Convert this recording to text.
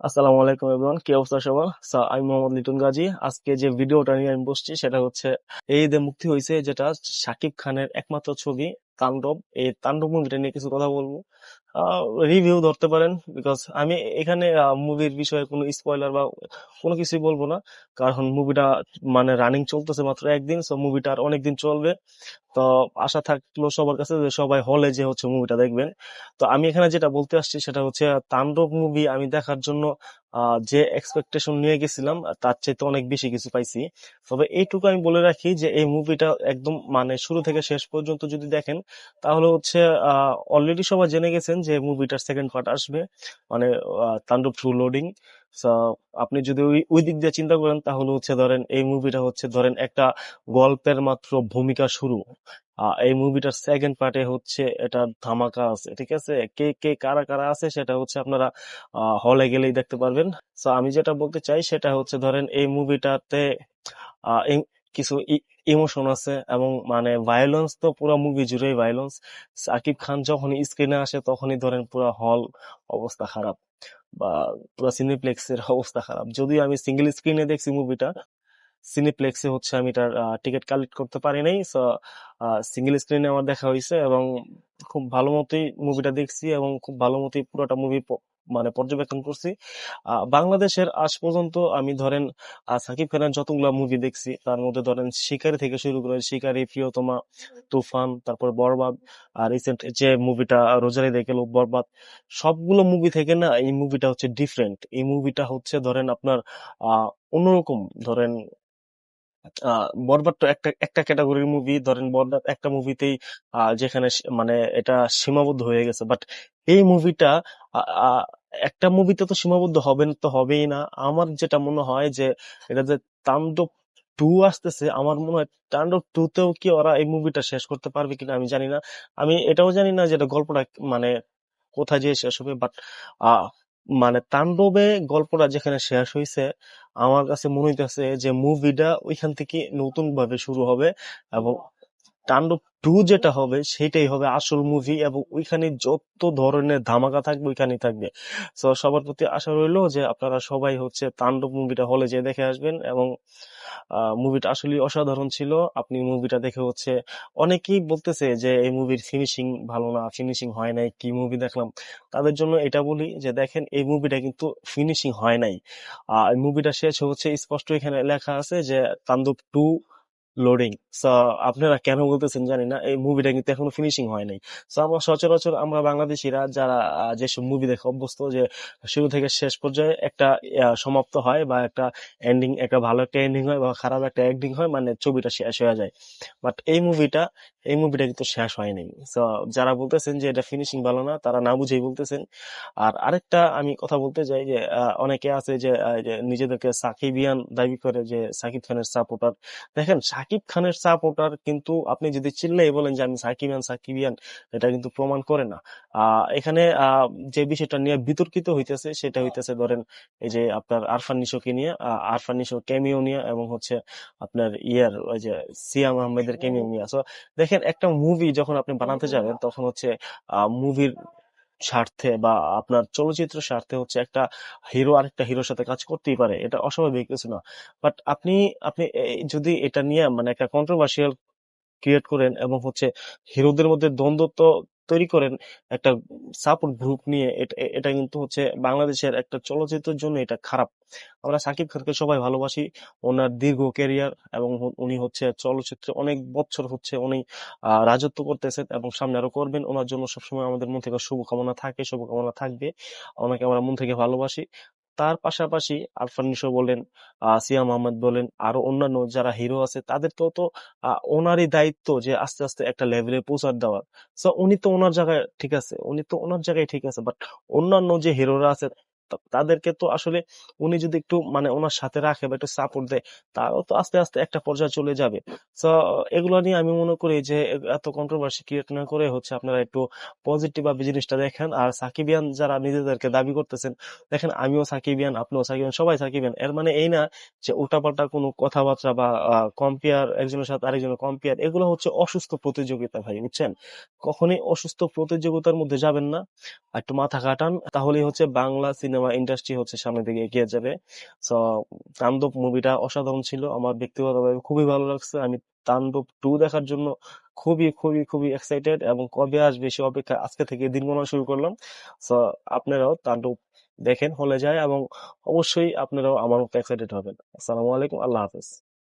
আসসালামু আলাইকুম এভরিওয়ান কি অবস্থা সবার? স্যার আমি মোহাম্মদ লিটন গাজী। আজকে যে ভিডিওটা নিয়ে আমি বসছি, সেটা হচ্ছে এই ঈদে মুক্তি হয়েছে, যেটা শাকিব খানের একমাত্র ছবি, তাণ্ডব। এই তাণ্ডব মুভিটা নিয়ে কিছু কথা বলব। রিভিউ ধরতে পারেন বিকজ আমি এখানে মুভির বিষয়ে কোনো স্পয়লার বা কোনো কিছুই বলব না, কারণ মুভিটা মানে রানিং চলতেছে মাত্র একদিন সো মুভিটা আর অনেকদিন চলবে। তো আশা থাকল সবার কাছে যে সবাই হলে যে হচ্ছে মুভিটা দেখবেন। তো আমি এখানে যেটা বলতে আসছি সেটা হচ্ছে তাণ্ডব মুভি আমি দেখার জন্য যে এক্সপেকটেশন নিয়ে গেছিলাম, তার চাইতে অনেক বেশি কিছু পাইছি। তবে এইটুকু আমি বলে রাখি যে এই মুভিটা একদম মানে শুরু থেকে শেষ পর্যন্ত যদি দেখেন, তাহলে হচ্ছে অলরেডি সবাই জেনে গেছেন যে মুভিটার সেকেন্ড পার্ট আসবে মানে তাণ্ডব ট্রু লোডিং আপনি যদি ওই ওই দিক দিয়ে চিন্তা করেন, তাহলে হচ্ছে ধরেন, এই মুভিটা হচ্ছে ধরেন একটা গল্পের মাত্র ভূমিকা শুরু। এই মুভিটার সেকেন্ড পার্টে হচ্ছে এটা ধামাকা আছে, ঠিক আছে? কে কে, কারা কারা আছে, সেটা হচ্ছে আপনারা হলে গেলেই দেখতে পারবেন। আমি যেটা বলতে চাই, সেটা হচ্ছে ধরেন, এই মুভিটাতে কিছু ইমোশন আছে এবং মানে ভায়োলেন্স তো পুরো মুভি জুড়েই ভায়োলেন্স সাকিব খান যখন স্ক্রিনে আসে তখনই ধরেন পুরো হল অবস্থা খারাপ বা পুরো সিনেপ্লেক্সের অবস্থা খারাপ। যদিও আমি সিঙ্গেল স্ক্রিনে দেখছি মুভিটা সিনেপ্লেক্সে হচ্ছে আমি তার টিকিট কালেক্ট করতে পারি নাই। সো সিঙ্গেল স্ক্রিনে আমার দেখা হয়েছে এবং খুব ভালো মতোই মুভিটা দেখছি এবং খুব ভালো মতোই পুরোটা মুভি মানে পর্যবেক্ষণ করছি। বাংলাদেশের আজ পর্যন্ত আমি ধরেন সাকিব খানের যতগুলো মুভি দেখছি, তার মধ্যে ধরেন শিকারি থেকে শুরু করে শিকারি, প্রিয়তমা, তুফান, তারপর বরবাদ আর রিসেন্ট যে মুভিটা রোজারি দেখে বরবাদ, সবগুলো মুভি থেকে না এই মুভিটা হচ্ছে ডিফারেন্ট এই মুভিটা হচ্ছে ধরেন আপনার আহ অন্যরকম। ধরেন বরবাদ তো একটা একটা ক্যাটাগরির মুভি ধরেন বরবাদ একটা মুভিতেই যেখানে মানে এটা সীমাবদ্ধ হয়ে গেছে। বাট এই মুভিটা একটা মুভিতে তো সীমাবদ্ধ হবেন, তো হবেই না। আমার যেটা মনে হয় যে, এটা যে তাণ্ডব টু আসতেছে, আমার মনে হয় তাণ্ডব টু তেও কি ওরা এই মুভিটা শেষ করতে পারবে কিনা আমি জানি না। আমি এটাও জানি না যে এটা গল্পটা মানে কোথায় যেয়ে শেষ হবে বাট মানে তাণ্ডবে গল্পটা যেখানে শেষ হয়েছে আমার কাছে মনে হইতেছে যে মুভিটা ওইখান থেকে নতুন ভাবে শুরু হবে এবং তাণ্ডব টু যেটা হবে, সেটাই হবে আসল মুভি এবং ওইখানে যত ধরনের ধামাকা থাকবে, ওইখানেই থাকবে। তো সবার প্রতি আশা রইল যে আপনারা সবাই হচ্ছে তাণ্ডব মুভিটা হলে যেয়ে দেখে আসবেন এবং মুভিটা আসলে অসাধারণ ছিল। আপনি মুভিটা দেখে হচ্ছে অনেকেই বলতেছে যে এই মুভির ফিনিশিং ভালো না ফিনিশিং হয় নাই, কি মুভি দেখলাম? তাদের জন্য এটা বলি যে দেখেন, এই মুভিটা কিন্তু ফিনিশিং হয় নাই। আহ মুভিটা শেষ হচ্ছে, স্পষ্ট এখানে লেখা আছে যে তাণ্ডব টু লোডিং আপনারা কেন বলতেছেন জানি না, এই মুভিটা কিন্তু এখনও ফিনিশিং হয় নাই। সো আমরা সচরাচর আমরা বাংলাদেশিরা যারা যেসব মুভি দেখে অভ্যস্ত যে, শুরু থেকে শেষ পর্যায়ে একটা সমাপ্ত হয় বা একটা এন্ডিং একটা ভালো একটা এন্ডিং হয় বা খারাপ একটা এন্ডিং হয় মানে ছবিটা শেষ হয়ে যায়। বাট এই মুভিটা এই মুভিটা কিন্তু শেষ হয়নি। সো যারা বলতেছেন যে এটা ফিনিশিং ভালো না তারা না বুঝেই বলতেছেন। আর আরেকটা আমি কথা বলতে চাই যে অনেকে আছে যে নিজেদেরকে সাকিবিয়ান দাবি করে যে সাকিব খানের সাপোর্টার দেখেন সাকিব খানের সাপোর্টার কিন্তু আপনি যদি চিল্লাই বলেন যে আমি সাকিবিয়ান সাকিবিয়ান এটা কিন্তু প্রমাণ করে না। আহ এখানে আহ যে বিষয়টা নিয়ে বিতর্কিত হইতেছে সেটা হইতেছে ধরেন এই যে আপনার আরফান নিশোকে নিয়ে আরফান নিশো ক্যামিও নিয়ে এবং হচ্ছে আপনার ইয়ার ওই যে সিয়াম আহমেদের ক্যামিও নিয়ে। সো দেখেন একটা মুভি যখন আপনি বানাতে যাবেন তখন হচ্ছে মুভির স্বার্থে বা আপনার চলচ্চিত্র স্বার্থে হচ্ছে একটা হিরো আরেকটা হিরোর সাথে কাজ করতেই পারে। এটা অস্বাভাবিক কিছু না। বাট আপনি আপনি যদি এটা নিয়ে মানে একটা কন্ট্রোভার্সিয়াল ক্রিয়েট করেন এবং হচ্ছে হিরোদের মধ্যে দ্বন্দ্ব তো তৈরি করেন একটা সাপোর্ট গ্রুপ নিয়ে। এটা কিন্তু হচ্ছে বাংলাদেশের একটা চলচ্চিত্রের জন্য এটা খারাপ। আমরা সাকিব খানকে সবাই ভালোবাসি। ওনার দীর্ঘ ক্যারিয়ার এবং উনি হচ্ছে চলচ্চিত্রে অনেক বছর হচ্ছে উনি রাজত্ব করতেছেন এবং সামনে আরও করবেন। ওনার জন্য সবসময় আমাদের মন থেকে শুভকামনা থাকে, শুভকামনা থাকবে। ওনাকে আমরা মন থেকে ভালোবাসি। তার পাশাপাশি আরফান নিশো বলেন সিয়াম আহমেদ বলেন আরও অন্যান্য যারা হিরো আছে তাদের তো আহ, ওনারই দায়িত্ব যে আস্তে আস্তে একটা লেভেলে পৌঁছার দেওয়ার। সো উনি তো ওনার জায়গায় ঠিক আছে উনি তো ওনার জায়গায় ঠিক আছে বাট অন্যান্য যে হিরোরা আছে তা- তাদেরকে তো আসলে উনি যদি একটু মানে ওনার সাথে রাখে বা একটু সাপোর্ট দেয়, তারাও তো আস্তে আস্তে একটা পর্যায়ে চলে যাবে। সো এগুলো নিয়ে আমি মনে করি যে এত কন্ট্রোভার্সি ক্রিয়েট না করে হচ্ছে আপনারা একটু পজিটিভ ভাবে জিনিসটা দেখেন। আর সাকিবিয়ান যারা নিজেদেরকে দাবি করতেছেন, দেখেন আমিও সাকিবিয়ান, আপনিও সাকিবিয়ান, সবাই সাকিবিয়ান। এর মানে এই না যে উল্টাপাল্টা কোনো কথাবার্তা বা কম্পেয়ার একজনের সাথে আরেকজনের কম্পেয়ার এগুলো হচ্ছে অসুস্থ প্রতিযোগিতা ভাই, বুঝছেন? কখনই অসুস্থ প্রতিযোগিতার মধ্যে যাবেন না। একটু মাথা কাটান তাহলেই হচ্ছে বাংলা সিনেমা সিনেমা ইন্ডাস্ট্রি হচ্ছে সামনের দিকে এগিয়ে যাবে। সো তাণ্ডব মুভিটা অসাধারণ ছিল। আমার ব্যক্তিগতভাবে খুবই ভালো লাগছে। আমি তাণ্ডব টু দেখার জন্য খুবই খুবই খুবই এক্সাইটেড এবং কবে আসবে সে অপেক্ষা আজকে থেকে দিন গোনা শুরু করলাম। সো আপনারাও তান্ডব দেখেন, হলে যায় এবং অবশ্যই আপনারাও আমার মতো এক্সাইটেড হবেন। আসসালামু আলাইকুম। আল্লাহ হাফেজ।